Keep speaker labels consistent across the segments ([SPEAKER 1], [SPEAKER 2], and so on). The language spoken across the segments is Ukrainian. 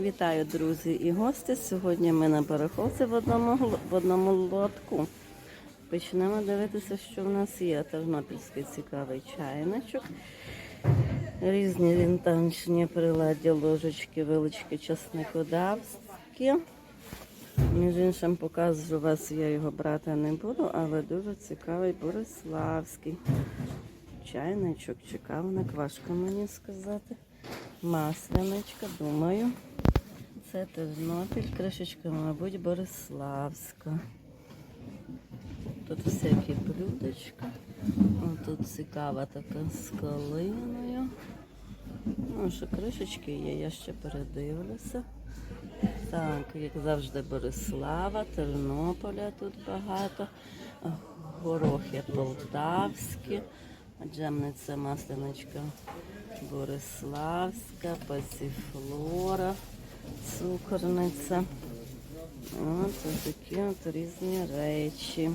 [SPEAKER 1] Вітаю, друзі і гості. Сьогодні ми на переховці в одному, в одному лотку. Почнемо дивитися, що в нас є. Тернопільський цікавий чайничок. Різні вінтажні приладдя, ложечки, вилочки, часникодавські. Між іншим покажу вас, я його брати не буду, але дуже цікавий Бориславський. Чайничок, чекавник, важко мені сказати. Масляничка, думаю. Це Тернопіль, кришечка, мабуть, Бориславська. Тут всякі блюдечка. Тут цікава така з калиною. Ну, що кришечки є, я ще передивлюся. Так, як завжди, Борислава, Тернополя тут багато. Горохи полтавські, джемниця масляничка Бориславська, пасіфлора, цукорниця. От такі от різні речі.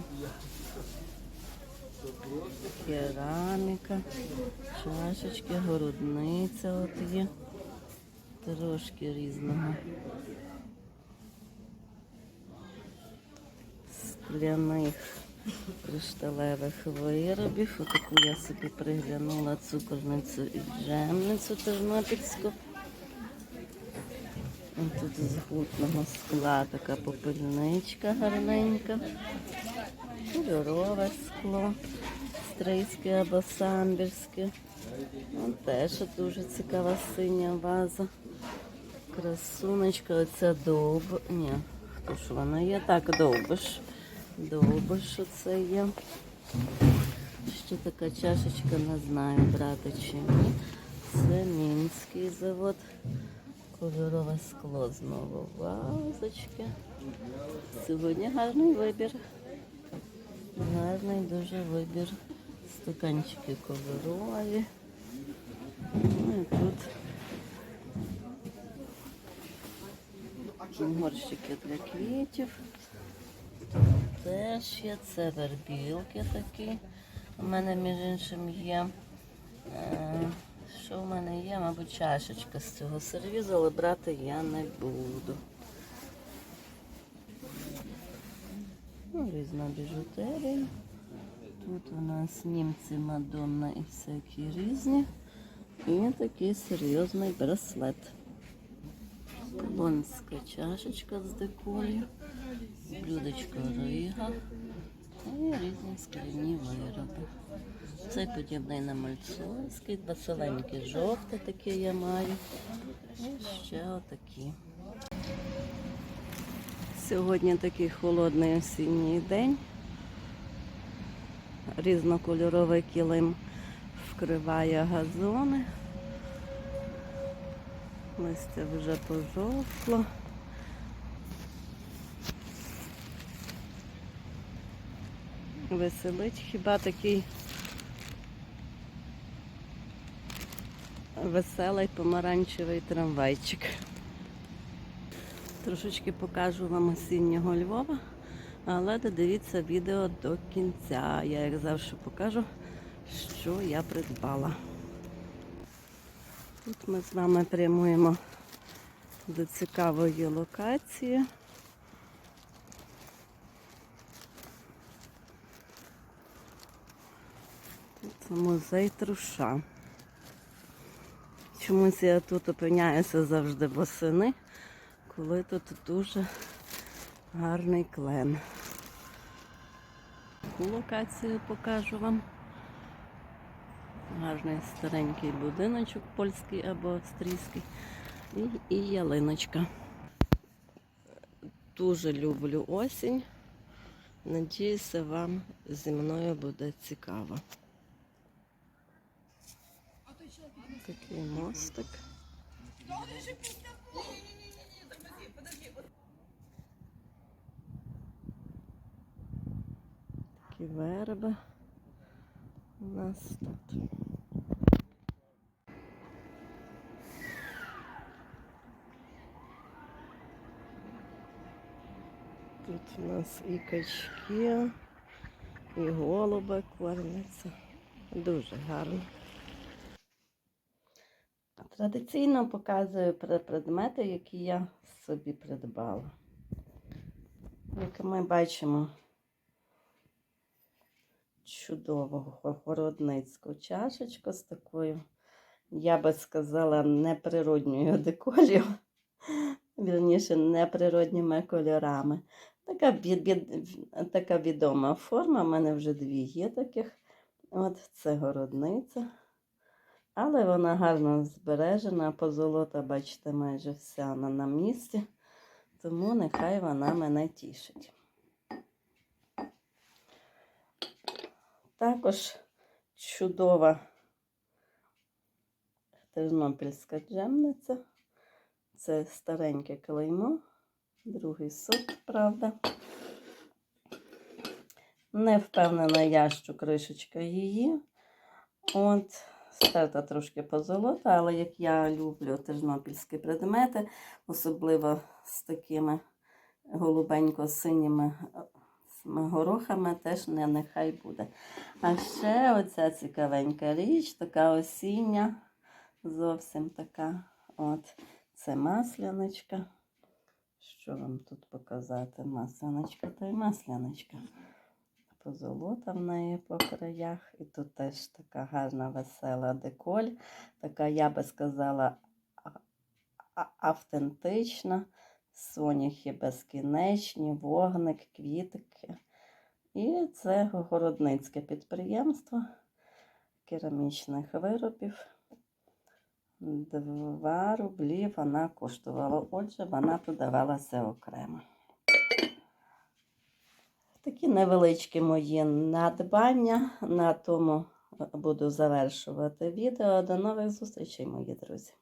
[SPEAKER 1] Кераміка, чашечки, городниця от є. Трошки різного. Скляних кришталевих виробів. Отаку я собі приглянула цукорницю і джемницю тернопільську. Тут з гутного скла така попельничка гарненька. Кольорове скло, стрийське або самбірське. Теж дуже цікава синя ваза. Красунечка, оця довб. Ні, хто ж вона є? Так, довбиш. Довбиш оце є. Ще така чашечка, не знаю, брати чи ні. Це мінський завод. Кольорове скло знову вазочки. Сьогодні гарний вибір. Гарний дуже вибір. Стаканчики коврові. Ну і тут горщики для квітів. Теж є. Це вербілки такі. У мене, між іншим, є. Що в мене є? Мабуть, чашечка з цього сервізу, але брати я не буду. Ну, різна біжутерія. Тут у нас німці, Мадонна і всякі різні. І такий серйозний браслет. Полонська чашечка з деколью, блюдечко рига і різні скляні вироби. Цей подібний на мальцовський, басиленький жовтий такий я маю. І ще отакі. Сьогодні такий холодний осінній день. Різнокольоровий килим вкриває газони. Листя вже пожовкло. Веселить хіба такий веселий помаранчевий трамвайчик. Трошечки покажу вам осіннього Львова, але додивіться відео до кінця. Я, як завжди, покажу, що я придбала. Тут ми з вами прямуємо до цікавої локації. Це музей труша. Чомусь я тут опиняюся завжди восени, коли тут дуже гарний клен. Таку локацію покажу вам. Гарний старенький будиночок польський або австрійський. І, і ялиночка. Дуже люблю осінь. Надіюся, вам зі мною буде цікаво. Такий мостик. Такі верби у нас тут. Тут у нас і качки, і голуби кормляться. Дуже гарно. Традиційно показую предмети, які я собі придбала. Як ми бачимо, чудову городницьку чашечку з такою, я би сказала, неприродньою деколью, вірніше, неприродніми кольорами. Така, від, від- така відома форма, в мене вже дві є таких. От це городниця. Але вона гарно збережена, позолота, бачите, майже вся на, на місці. Тому нехай вона мене тішить. Також чудова тернопільська джемниця. Це стареньке клеймо, другий сорт, правда. Не впевнена я, що кришечка її. От, стерта трошки позолота, але як я люблю тернопільські предмети, особливо з такими голубенько-синіми е, горохами, теж не нехай буде. А ще оця цікавенька річ, така осіння, зовсім така. От, це масляничка. Що вам тут показати? Масляничка та й масляничка позолота в неї по краях. І тут теж така гарна весела деколь. Така, я би сказала, автентична. Соняхи безкінечні, вогник, квітки. І це городницьке підприємство керамічних виробів. Два рублі вона коштувала. Отже, вона продавалася окремо. Такі невеличкі мої надбання. На тому буду завершувати відео. До нових зустрічей, мої друзі.